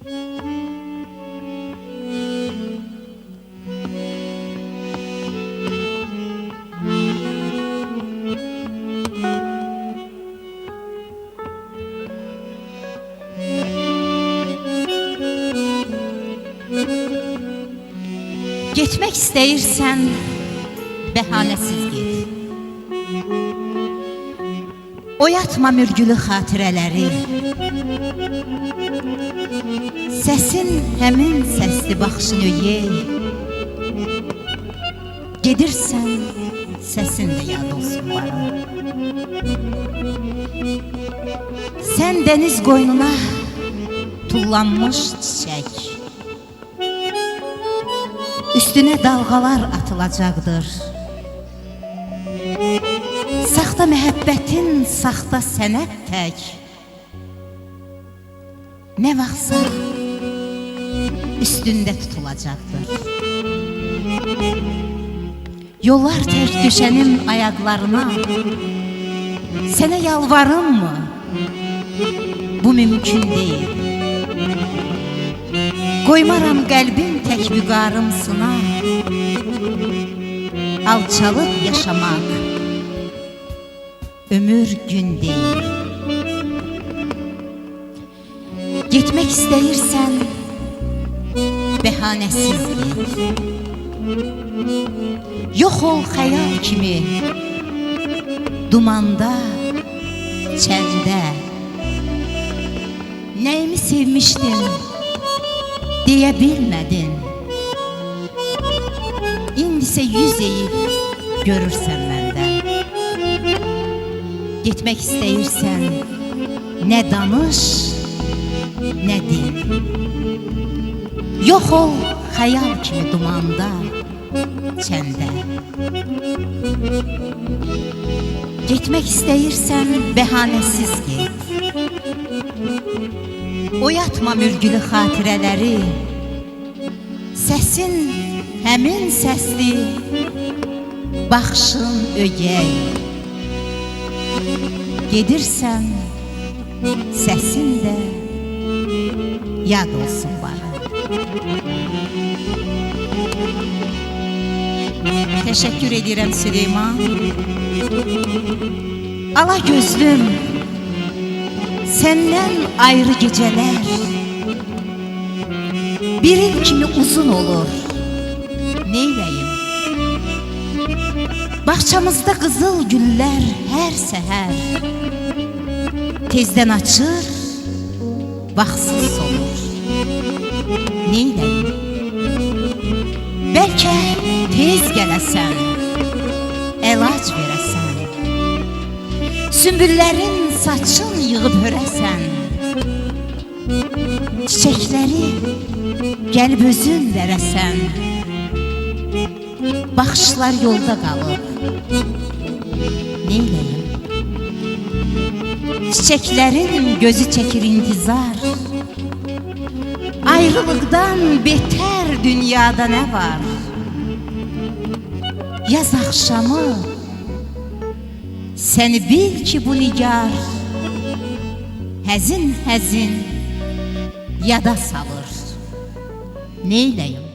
Getmək istəyirsən, bəhanəsiz get. Oyatma mürgülü xatirələri. Səsin həmin səsli baxışını yey. Gedirsən, səsin də yad olsun bana. Sən dəniz qoynuna tullanmış çiçək. Üstüne dalgalar atılacaqdır. Məhəbbətin saxta sənət tək. Nə vaxtsa üstündə tutulacaqdır. Yollar tək düşənin ayaqlarına Sənə yalvarımmı? Bu mümkün deyil. Qoymaram qəlbim tək vüqarımsına Alçalıb yaşamaq Ömür gün deyil Getmək istəyirsən Bəhanəsiz get Yox ol xəyal kimi Dumanda, çəldə Nəyimi sevmişdim deyə bilmədin İndisə yüz eğib görürsən məndə Getmək istəyirsən nə danış, nə din. Yox ol xəyal kimi dumanda, çəndə Getmək istəyirsən bəhanəsiz get Oyatma mürgülü xatirələri Səsin həmin səsli Baxışın ögəy Gedirsən Səsin də Yad olsun bana. Təşəkkür edirəm Süleyman. Ala gözlüm Senden ayrı geceler Bir il kimi uzun olur. Neyleyim Bahçamızda kızıl güller her seher. Tezden açır Vaxtsız solur Neyleyim Belki tez gələsən Əlac verəsən Sümbüllərin saçın yığıb hörəsən Çiçəkləri gəlib özün verəsən Baxışlar yolda qalıb Neyləyim Çiçəklərin gözü çəkir intizar. Ayrılıqdan betər dünyada nə var? Yaz axşamı Səni bil ki bu nigar Həzin həzin yada salır. Neyləyim